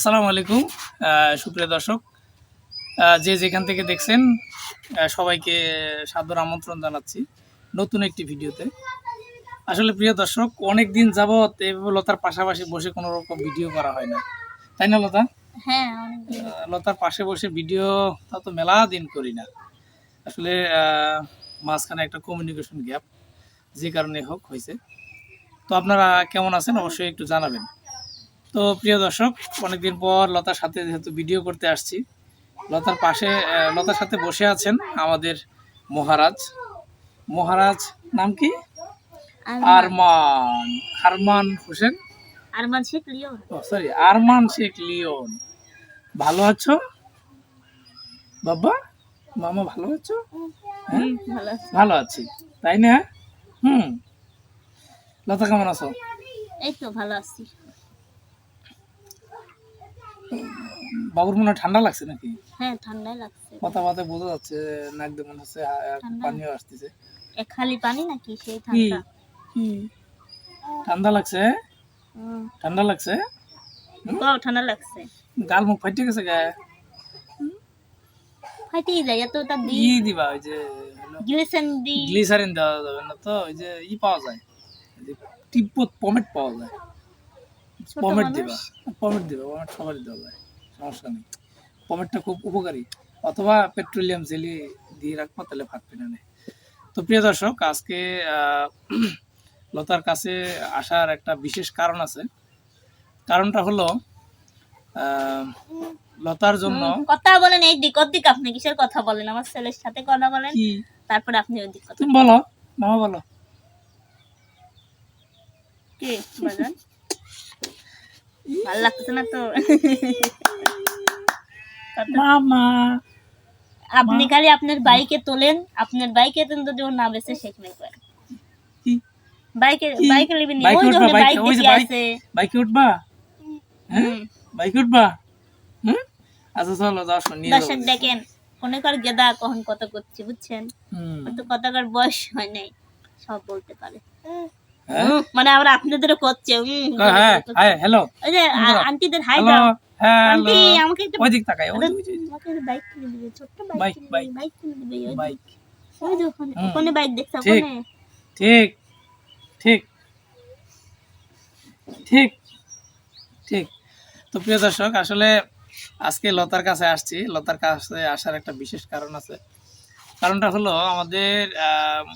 আসসালামু আলাইকুম সুপ্রিয় দর্শক। যে যেখান থেকে দেখছেন সবাইকে সাদর আমন্ত্রণ জানাচ্ছি নতুন একটি ভিডিওতে। আসলে প্রিয় দর্শক অনেক দিন যাবৎ এভাবে লতার পাশাপাশি বসে কোনো রকম ভিডিও করা হয় না। তাই না লতা? হ্যাঁ লতার পাশে বসে ভিডিও তা তো মেলা দিন করি না। আসলে মাঝখানে একটা কমিউনিকেশন গ্যাপ যে কারণে হোক হয়েছে। তো আপনারা কেমন আছেন? অবশ্যই একটু জানাবেন। তো প্রিয় দর্শক অনেকদিন পর লতার সাথে যেহেতু ভিডিও করতে আসছি লতার পাশে লতার সাথে বসে আছেন আমাদের মহারাজ। মহারাজ নাম কি? আরমান। আরমান। হোসেন? আরমান শেখ লিও ও সরি আরমান শেখ লিওন। ভালো আছো? বাবা মামা ভালো আছো? হ্যাঁ? ভালো আছে। ভালো আছি। তাই না? হুম। লতা কেমন আছো? এই তো ভালো আছি। বাবুর মনে ঠান্ডা লাগছে নাকি? হ্যাঁ ঠান্ডাই লাগছে। কথা কথা বোঝা যাচ্ছে নাক দিয়ে মনে হচ্ছে? পানিও আসতেছে। এ খালি পানি নাকি? সেই ঠান্ডা। ঠান্ডা লাগছে? ঠান্ডা লাগছে? ঠান্ডা লাগছে। গাল মুখ ফাইটে গেছে গায়ে? ফাইটেই যায় এত তা দি দিবা ওই যে গ্লিসেন দি গ্লিসারিন দেওয়া যাবে না তো ওই যে ই পাওয়া যায়। তিব্বত পমেট পাওয়া যায়। ছোট পমেট মানুষ। দিবা। পমেট দিবা পমেট সবারই দেওয়া যায় সমস্যা নেই। পমেটটা খুব উপকারী। অথবা পেট্রোলিয়াম জেলি দিয়ে রাখব তাহলে ফাটবে না নে। তো প্রিয় দর্শক আজকে লতার কাছে আসার একটা বিশেষ কারণ আছে। কারণটা হলো আহ, লতার জন্য হুম, কথা বলেন এই দিক ওদিক আপনি কিসের কথা বলেন? আমার ছেলের সাথে কথা বলেন কি? তারপরে আপনি ওই দিক কথা তুমি বলো মামা বলো। কি? বাজান ভালো লাগতেছে না তো মামা আপনি খালি আপনার বাইকে তোলেন আপনার বাইকে তো যদি ও না বেছে সেখানে করেন বাইকে বাইকে লিবি ওই যে বাইকে, বাইক ওই যে বাইক। আছে? বাইকে উঠবা? হ্যাঁ? বাইকে উঠবা? হুম? আচ্ছা চলো যাও। শুনি দর্শক দেখেন মনে কর গেদা কখন কত করছি বুঝছেন? তো কতকার বয়স হয় নাই সব বলতে পারে। মানে আবার আপনাদেরও করছে হুম, হ্যাঁ হ্যাঁ হ্যালো ওই যে আন্টিদের হাই দাও। আন্টি আমাকে একটা ওই তাকাই ওই ওই- ওই- আমাকে বাইক কিনে দিবে ছোট্ট বাইক বাইক, বাইক। কিনে দিবে বাইক ওই যে ওখানে ওখানে বাইক দেখছ ওখানে। ঠিক ঠিক ঠিক ঠিক। তো প্রিয় দর্শক আসলে আজকে লতার কাছে আসছি। লতার কাছে আসার একটা বিশেষ কারণ আছে। কারণটা হলো আমাদের আম,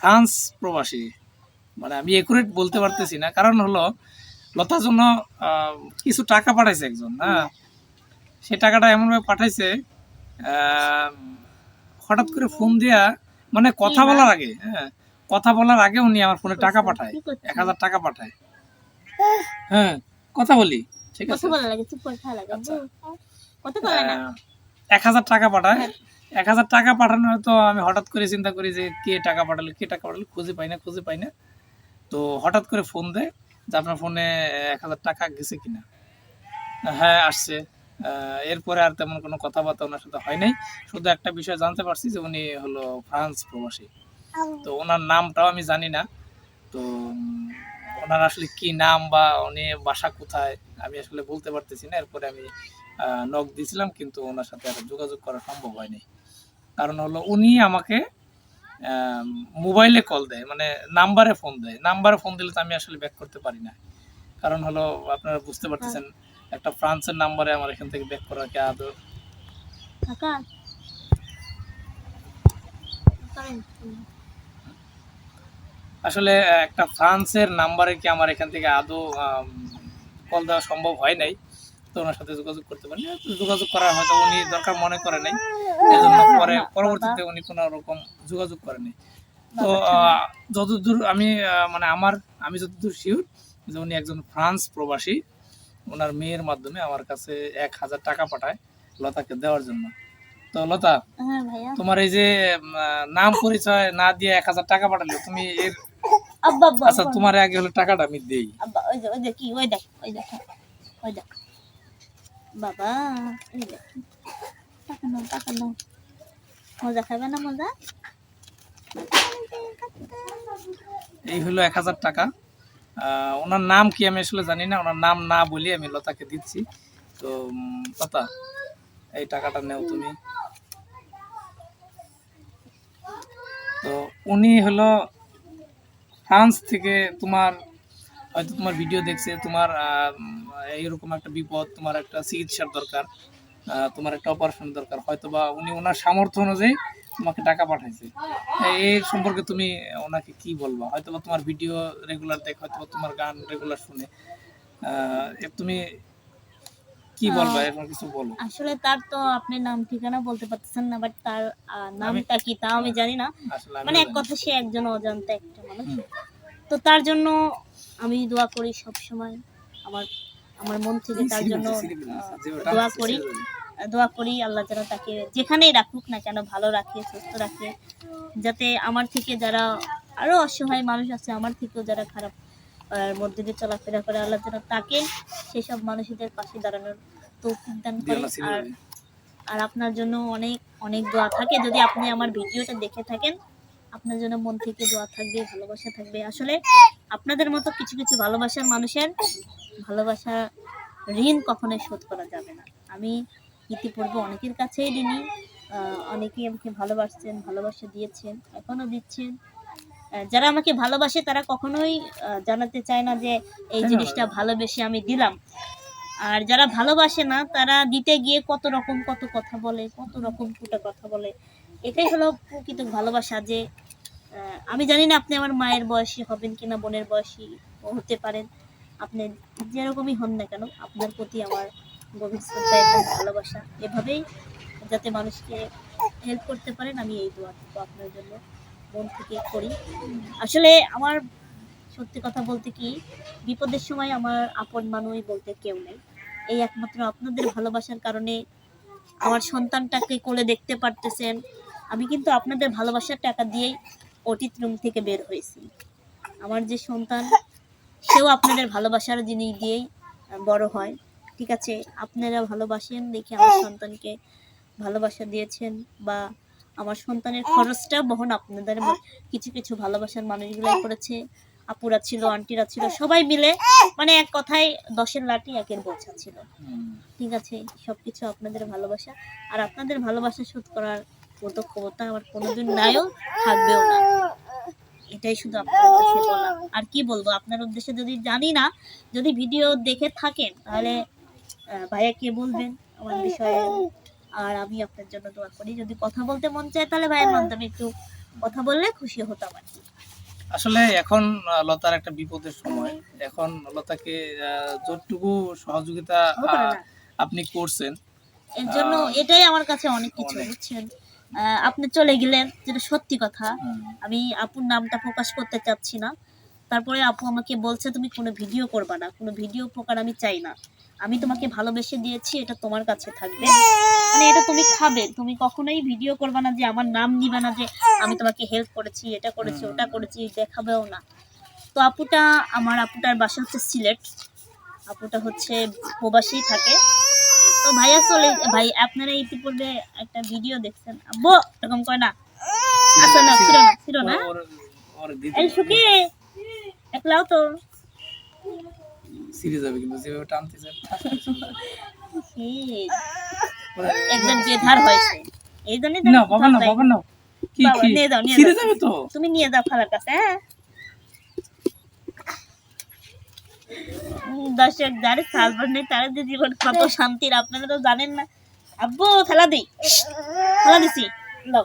ফ্রান্স প্রবাসী। মানে আমি একুরেট বলতে পারতেছি না। কারণ হলো লতার জন্য কিছু টাকা পাঠাইছে একজন হ্যাঁ সে টাকাটা এমনভাবে পাঠাইছে হঠাৎ করে ফোন দিয়া মানে কথা বলার আগে হ্যাঁ কথা বলার আগে উনি আমার ফোনে টাকা পাঠায় এক হাজার টাকা পাঠায়। হ্যাঁ কথা বলি ঠিক আছে? আচ্ছা। এক হাজার টাকা পাঠায়। এক হাজার টাকা পাঠানো হয়তো আমি হঠাৎ করে চিন্তা করি যে কে টাকা পাঠালো কে টাকা পাঠালো খুঁজে পাই না খুঁজে পাই না। তো হঠাৎ করে ফোন দেয় যে আপনার ফোনে এক হাজার টাকা গেছে কিনা? হ্যাঁ আসছে। এরপরে আর তেমন কোনো কথাবার্তা ওনার সাথে হয় নাই। শুধু একটা বিষয় জানতে পারছি যে উনি হলো ফ্রান্স প্রবাসী। তো ওনার নামটাও আমি জানি না। তো ওনার আসলে কি নাম বা উনি বাসা কোথায় আমি আসলে বলতে পারতেছি না। এরপরে আমি নক দিয়েছিলাম কিন্তু ওনার সাথে আর যোগাযোগ করা সম্ভব হয়নি। কারণ হলো উনি আমাকে আম, মোবাইলে কল দেয় মানে নাম্বারে ফোন দেয়। নাম্বারে ফোন দিলে তো আমি আসলে ব্যাক করতে পারি না। কারণ হলো আপনারা বুঝতে পারতেছেন একটা ফ্রান্সের নাম্বারে আমার এখান থেকে ব্যাক করা কি আদৌ? আসলে একটা ফ্রান্সের নাম্বারে কি আমার এখান থেকে আদৌ কল দেওয়া সম্ভব হয় নাই? তো ওনার সাথে যোগাযোগ করতে পারি যোগাযোগ করার হয়তো উনি দরকার মনে করে নাই। এই জন্য পরে পরবর্তীতে উনি কোনো রকম যোগাযোগ করেনি তো যতদূর আমি মানে আমার আমি যতদূর শিওর যে উনি একজন ফ্রান্স প্রবাসী ওনার মেয়ের মাধ্যমে আমার কাছে এক হাজার টাকা পাঠায় লতাকে দেওয়ার জন্য। তো লতা হ্যাঁ তোমার এই যে নাম পরিচয় না দিয়ে এক হাজার টাকা পাঠালে তুমি এর আচ্ছা তোমার আগে হলো টাকাটা আমি দেই। ওই যে ওই যে কি ওই দেখ ওই দেখ ওই দেখ। বাবা, এই দেখ টাকা নাও টাকা নাও মজা খাবে না মজা? এই হলো এক হাজার টাকা। ওনার নাম কি আমি আসলে জানি না, ওনার নাম না বলি আমি লতাকে দিচ্ছি। তো লতা, এই টাকাটা নেও তুমি। তো উনি হলো ফ্রান্স থেকে তোমার হয়তো তোমার ভিডিও দেখছে তোমার এইরকম একটা বিপদ তোমার একটা চিকিৎসার দরকার তোমার একটা অপারেশন দরকার হয়তো বা উনি ওনার সামর্থ্য অনুযায়ী তোমাকে টাকা পাঠাইছে। এই- সম্পর্কে তুমি ওনাকে কি বলবা? হয়তো বা তোমার ভিডিও রেগুলার দেখ হয়তো বা তোমার গান রেগুলার শুনে। তুমি কি বলবা? এরকম কিছু বলো। আসলে তার তো আপনি নাম ঠিকানা বলতে পারতেছেন না বাট তার নামটা কি তাও আমি জানি না। মানে এক কথা সে একজন অজান্তা একটা মানুষ। তো তার জন্য আমি দোয়া করি সব সময় আমার আমার মন থেকে তার জন্য দোয়া করি। দোয়া করি আল্লাহ যেন তাকে যেখানেই রাখুক না কেন ভালো রাখে সুস্থ রাখে যাতে আমার থেকে যারা আরও অসহায় মানুষ আছে আমার থেকেও যারা খারাপ মধ্যে দিয়ে চলাফেরা করে আল্লাহ যেন তাকে সেসব মানুষদের পাশে দাঁড়ানোর তৌফিক দান করে। আর আর আপনার জন্য অনেক অনেক দোয়া থাকে। যদি আপনি আমার ভিডিওটা দেখে থাকেন আপনার জন্য মন থেকে দোয়া থাকবে ভালোবাসা থাকবে। আসলে আপনাদের মতো কিছু কিছু ভালোবাসার মানুষের ভালোবাসা ঋণ কখনোই শোধ করা যাবে না। আমি ইতিপূর্বে অনেকের কাছেই ঋণী অনেকেই আমাকে ভালোবাসছেন ভালোবাসা দিয়েছেন এখনও দিচ্ছেন। যারা আমাকে ভালোবাসে তারা কখনোই জানাতে চায় না যে এই জিনিসটা ভালোবেসে আমি দিলাম। আর যারা ভালোবাসে না তারা দিতে গিয়ে কত রকম কত কথা বলে কত রকম কুটা কথা বলে। এটাই হলো প্রকৃত ভালোবাসা যে আমি জানি না আপনি আমার মায়ের বয়সী হবেন কিনা, বোনের বয়সী হতে পারেন। আপনি যেরকমই হন না কেন, আপনার প্রতি আমার গভীর শ্রদ্ধা এবং ভালোবাসা। এভাবেই যাতে মানুষকে হেল্প করতে পারেন, আমি এই দোয়াটুকু আপনার জন্য, মন থেকে করি। আসলে আমার সত্যি কথা বলতে কি, বিপদের সময় আমার আপন মানুষ বলতে কেউ নেই। এই একমাত্র আপনাদের ভালোবাসার কারণে আমার সন্তানটাকে কোলে দেখতে পারতেছেন আমি কিন্তু আপনাদের ভালোবাসার টাকা দিয়েই অতীত রুম থেকে বের হয়েছি। আমার যে সন্তান সেও আপনাদের ভালোবাসার জিনিস দিয়েই বড় হয়। ঠিক আছে আপনারা ভালোবাসেন দেখে আমার সন্তানকে ভালোবাসা দিয়েছেন বা আমার সন্তানের খরচটা বহন আপনাদের কিছু কিছু ভালোবাসার মানুষগুলো করেছে। আপুরা ছিল আন্টিরা ছিল সবাই মিলে মানে এক কথায় দশের লাঠি একের বোঝা ছিল। ঠিক আছে সবকিছু আপনাদের ভালোবাসা। আর আপনাদের ভালোবাসা শোধ করার মতো ক্ষমতা আমার কোনোদিন নাইও থাকবেও না। এটাই শুধু আপনার বলা। আর কি বলব আপনার উদ্দেশ্যে যদি জানি না যদি ভিডিও দেখে থাকেন তাহলে ভাইয়া কে বলবেন আমার বিষয়ে? আর আমি আপনার জন্য দোয়া করি। যদি কথা বলতে মন চায় তাহলে ভাইয়ের মাধ্যমে একটু কথা বললে খুশি হতাম আর কি। আসলে এখন লতার একটা বিপদের সময়। এখন লতাকে যতটুকু সহযোগিতা। আপনি করছেন এর জন্য এটাই আমার কাছে অনেক কিছু। বুঝছেন? আপনি চলে গেলেন যেটা সত্যি কথা। আমি আপুর নামটা প্রকাশ করতে চাচ্ছি না। তারপরে আপু আমাকে বলছে তুমি কোনো ভিডিও করবা না। কোনো ভিডিও প্রকার আমি চাই না। আমি তোমাকে ভালোবেসে দিয়েছি এটা তোমার কাছে থাকবে। মানে এটা তুমি খাবে। তুমি কখনোই ভিডিও করবা না যে আমার নাম নিবা না যে আমি তোমাকে হেল্প করেছি এটা করেছি ওটা করেছি দেখাবেও না। তো আপুটা আমার আপুটার বাসা হচ্ছে সিলেট। আপুটা হচ্ছে প্রবাসী থাকে। তো ভাইয়া চলে ভাই আপনারা ইতিপূর্বে একটা ভিডিও দেখছেন। আব্বু এরকম কয় না? আচ্ছা না ছিল না ছিল না। এই সুখী একলাও তো। সিরিজ হবে কিন্তু যেভাবে টানতেছে। এই, ওরা- একজন বেধার হয়েছে। এই জন্যই না বাবা না বাবা না। কি কি? নিয়ে যাও, নিয়ে যাও। তো? তুমি নিয়ে যাও খালার কাছে হ্যাঁ। দর্শক যারা সালবার নেই তারা যে জীবন কত শান্তির আপনারা তো জানেন না। আব্বু খেলা দিই খেলা দিছি। লো